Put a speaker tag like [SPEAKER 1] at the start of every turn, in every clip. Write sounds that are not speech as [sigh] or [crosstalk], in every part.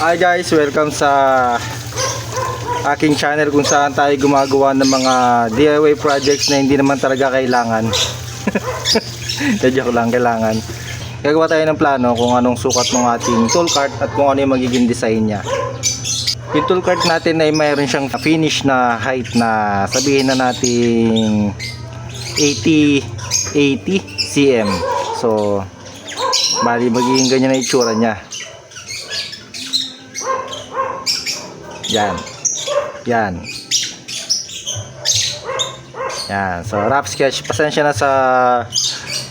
[SPEAKER 1] Hi guys, welcome sa aking channel kung saan tayo gumagawa ng mga DIY projects na hindi naman talaga kailangan. [laughs] Joke lang, kailangan. Gagawa tayo ng plano kung anong sukat ng ating tool cart at kung ano yung magiging design niya. Yung tool cart natin ay mayroon siyang finish na height na sabihin na nating 80 80 cm. So, bali magiging ganyan na itsura niya. Yan. Yan. Yan. So, rough sketch. Pasensya na sa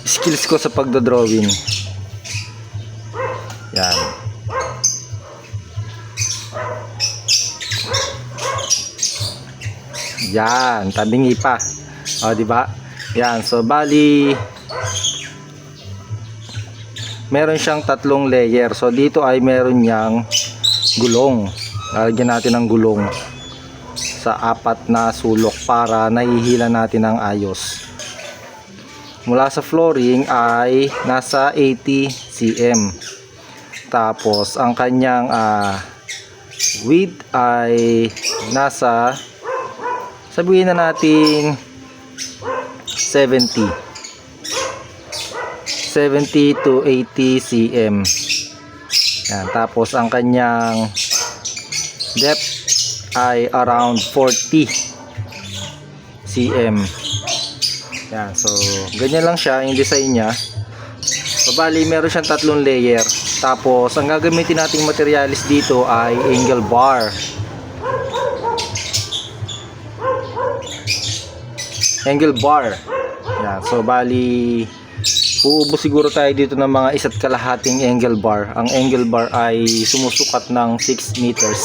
[SPEAKER 1] skills ko sa pagdodrawing. Yan. Yan. Tabingi pa. O, di ba? Yan. So, bali meron siyang tatlong layer. So, dito ay meron niyang gulong. Lalagyan natin ng gulong sa apat na sulok para nahihila natin ng ayos. Mula sa flooring ay nasa 80 cm. Tapos ang kanyang ah, width ay nasa sabihin na nating 70. 70 to 80 cm. Yan, tapos ang kanyang depth ay around 40 cm. Yan, so ganyan lang siya yung design niya. So bali meron siyang tatlong layer. Tapos ang gagamitin nating materialis dito ay angle bar. Angle bar. Yan, so bali Uubos siguro tayo dito ng mga isa't kalahating angle bar. Ang angle bar ay sumusukat ng 6 meters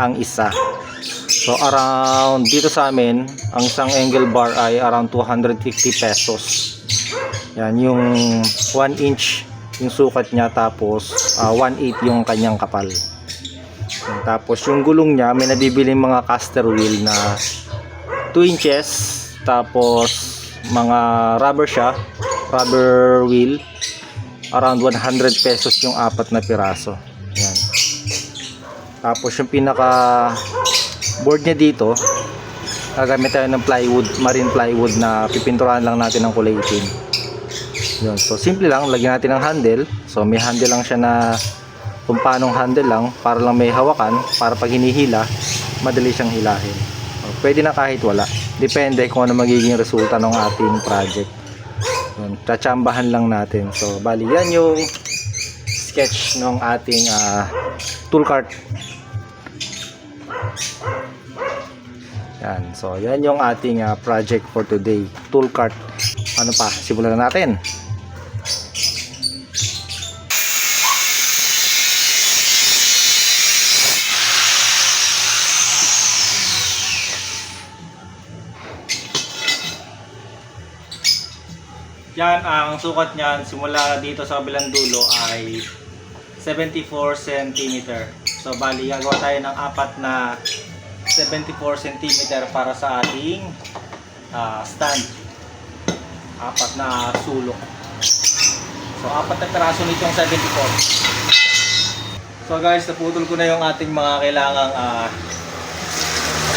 [SPEAKER 1] ang isa. So around dito sa amin, ang isang angle bar ay around 250 pesos. Yan yung 1 inch yung sukat niya tapos uh, 1/8 yung kanyang kapal. Tapos yung gulong niya may nabibili mga caster wheel na 2 inches tapos mga rubber siya rubber wheel around 100 pesos yung apat na piraso tapos yung pinaka board niya dito gagamit tayo ng plywood marine plywood na pipinturahan lang natin ng kulay itim yun. So simple lang lagyan natin ng handle. So may handle lang siya na kung paanong handle lang para lang may hawakan para pag hinihila madali siyang hilahin. O, pwede na kahit wala. Depende kung ano magiging resulta ng ating project. Yun, tsatsambahan lang natin. So, bali yan yung sketch ng ating ah, tool cart. Yan. So, yan yung ating ah, project for today. Tool cart. Ano pa? Simulan na natin. Yan, ang sukat niyan simula dito sa kabilang dulo ay 74 cm. So, bali, gagawa tayo ng apat na 74 cm para sa ating ah, stand. Apat na sulok. So, apat na peraso nitong 74. So, guys, naputol ko na yung ating mga kailangang ah,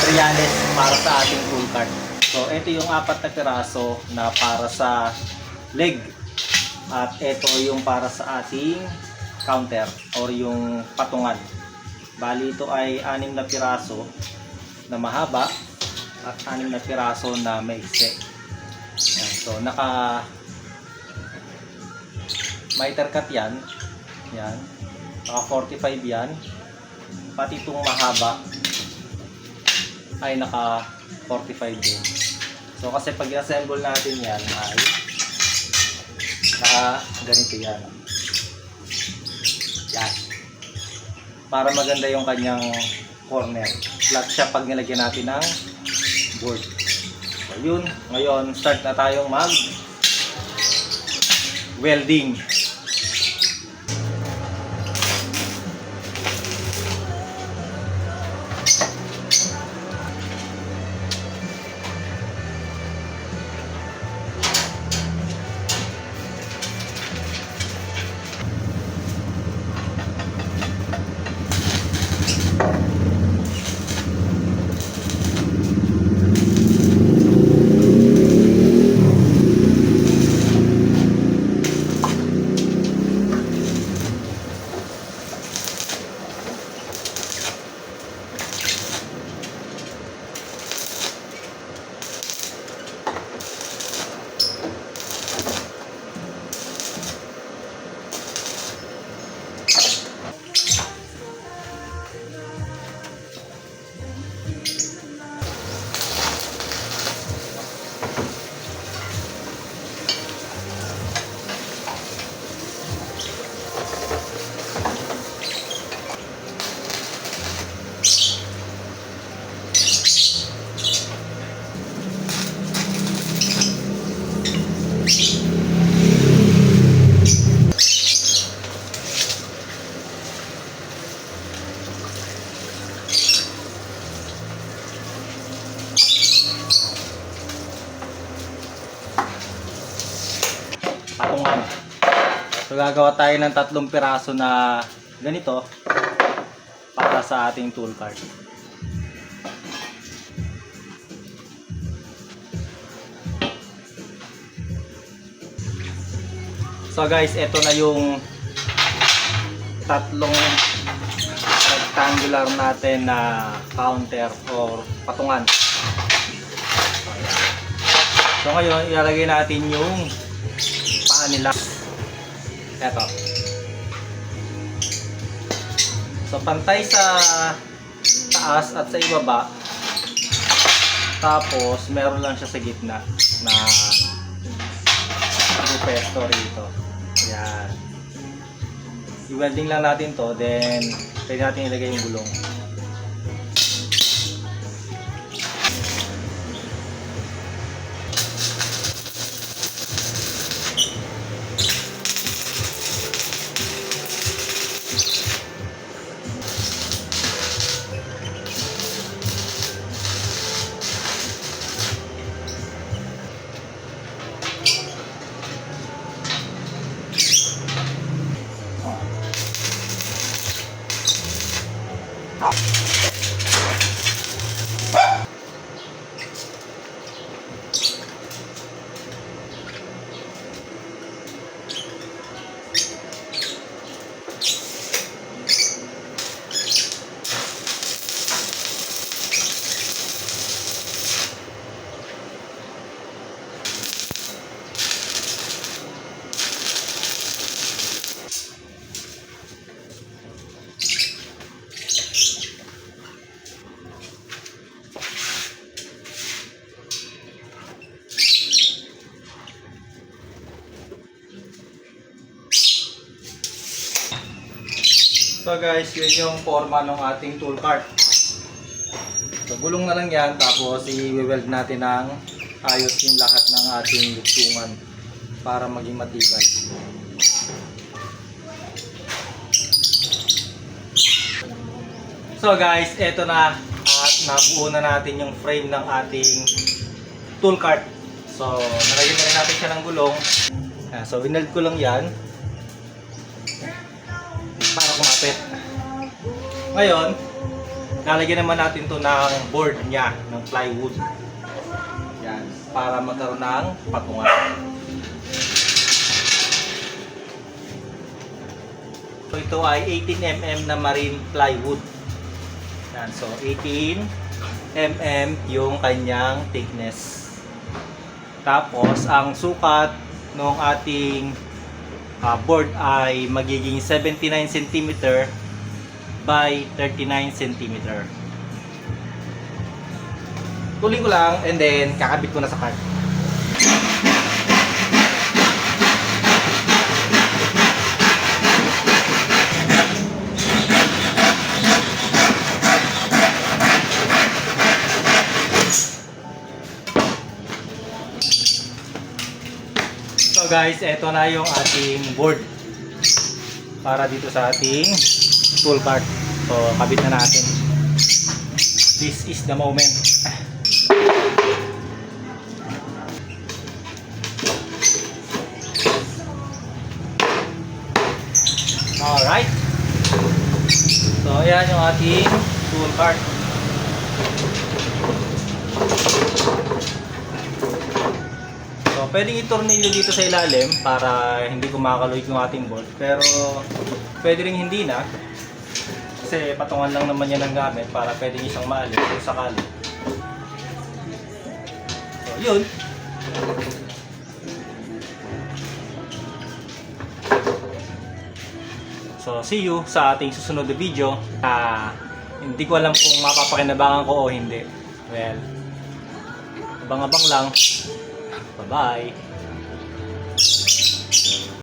[SPEAKER 1] materials para sa ating tool cart. So, ito yung apat na piraso na para sa leg. At ito yung para sa ating counter or yung patungan. Bali ito ay anim na piraso na mahaba at anim na piraso na maiksi. Yan. So naka miter cut yan. Yan. Naka 45 yan. Pati itong mahaba ay naka 45 din. So kasi pag assemble natin yan ay naka ganito yan. Yan. Para maganda yung kanyang corner. Flat siya pag nilagyan natin ng board. So yun, ngayon start na tayong mag welding. So gagawa tayo ng tatlong piraso na ganito para sa ating tool cart. So guys, ito na yung tatlong rectangular natin na counter or patungan. So ngayon, ilalagay natin yung paa. Eto. So pantay sa taas at sa ibaba. Tapos meron lang siya sa gitna na pesto rito. Yan. I-welding lang natin to, then pwede natin ilagay yung gulong. So guys, yun yung forma ng ating tool cart. So gulong na lang yan, tapos i-weld natin ng ayos yung lahat ng ating luksungan para maging matibay. So guys, eto na at nabuo na natin yung frame ng ating tool cart. So, nalagyan na rin natin siya ng gulong. Ah, So, wineld ko lang yan para kumapit. Ngayon, lalagyan naman natin to ng board niya, ng plywood. Yan, para magkaroon ng patungan. So ito ay 18mm na marine plywood. Yan, so 18mm yung kanyang thickness. Tapos ang sukat ng ating ah, board ay magiging 79 cm by 39 cm. Tuloy ko lang and then kakabit ko na sa card. Guys, eto na yung ating board para dito sa ating tool cart. So, kabit na natin. This is the moment. Alright. So, ayan yung ating tool cart. So, pwedeng itornilyo dito sa ilalim para hindi kumakaloy yung ating bolt. Pero, pwede rin hindi na. Kasi patungan lang naman yan ng gamit para pwedeng isang maalis kung sakali. So, yun. So, see you sa ating susunod na video. Ah, hindi ko alam kung mapapakinabangan ko o hindi. Well, abang-abang lang. Bye-bye.